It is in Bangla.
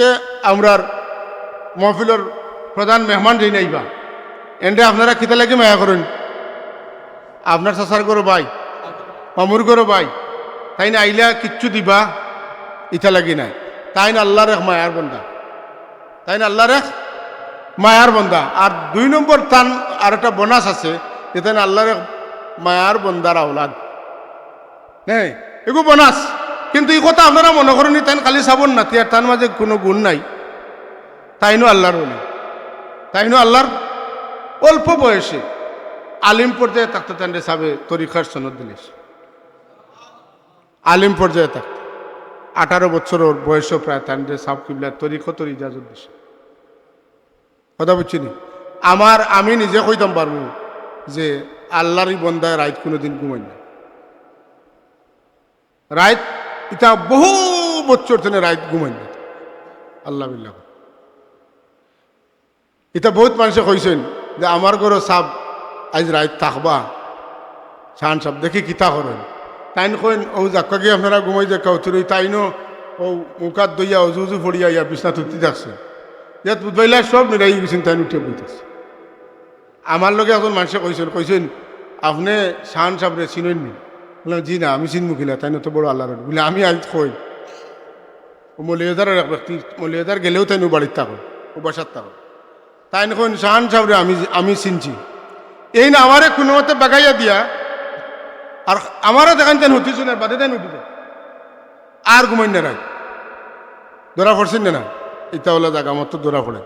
আজকে আমরার মহফিলের প্রধান মেহমান যেই নাইবা এন্ডে আপনারা কিতা লাগে মায়া করেন? আপনার চাচার করো ভাই অমর করো ভাই তাই না আইলা কিচ্ছু দিবা ইটা লাগি নাই। তাই না আল্লাহর এক মায়ার বন্দা। তাই না আল্লাহর এক মায়ার বন্দা। আর দুই নম্বর তান আর একটা বোনাস আছে যেটা না আল্লাহর এক মায়ার বন্দার আওলাদ। হ্যাঁ এগো বোনাস। কিন্তু এই কথা আপনারা মনে করেন তাই খালি চাবন না, তিয়ার তার মাঝে কোনো গুণ নাই। তাইনো আল্লাহর বলে তাইনো আল্লাহর অল্প বয়সে। আলিম পর্যায়ে থাকতো তান্ডে সাবে তরিকার সনদ দিলিস। আলিম পর্যায়ে থাকতো। আঠারো বছর বয়সও প্রায় তান্ডে সাব কিবলা তরিকতর ইজাজত দিছে। কথা বুঝছি আমার, আমি নিজে কইতাম পারব যে আল্লাহরই বন্দায় রাইত কোনোদিন ঘুমাই না রাইত ইটা বহু বছর থেকে রাইত ঘুমাই না। আল্লাহ এটা বহুত মানুষে কইছেন যে আমার ঘরে সাপ আজ রাইত থাকবা। শান সাপ দেখি কিতা করেন। তাইন কইন, ও যাকে আপনারা ঘুমাই যে কাউতুর তাইনো, ও মুখাত দইয়া অজু উজু ফড়িয়া, ইয়া বিছনা তুলতে যাচ্ছে। যে বুধবাইলা সব মিলাই গেছেন তাই উঠে বইতেছে। আমার লগে এখন মানুষে কইছেন কইছেন, আপনি শান সাবরে চিনেন নি বললাম জি না, আমি চিনবো কিলা তাই তো বড় আল্লাহর বলে, আমি আজ কই ও মলিয়াদারের এক ব্যক্তি মলিয়াদার গেলেও তাই বাড়ির থাকো ও বাসার থাকো তাই এখন শাহান সাবরে, আমি আমি চিনছি। এই না, আমারে কোনো মতে বাগাইয়া দিয়া, আর আমারও দেখান তেন হতিছে না বাদে দেন উঠিতে আর ঘুমাই না ধরা পড়ছেন না এটা হলো জায়গা মতো ধরা পড়ে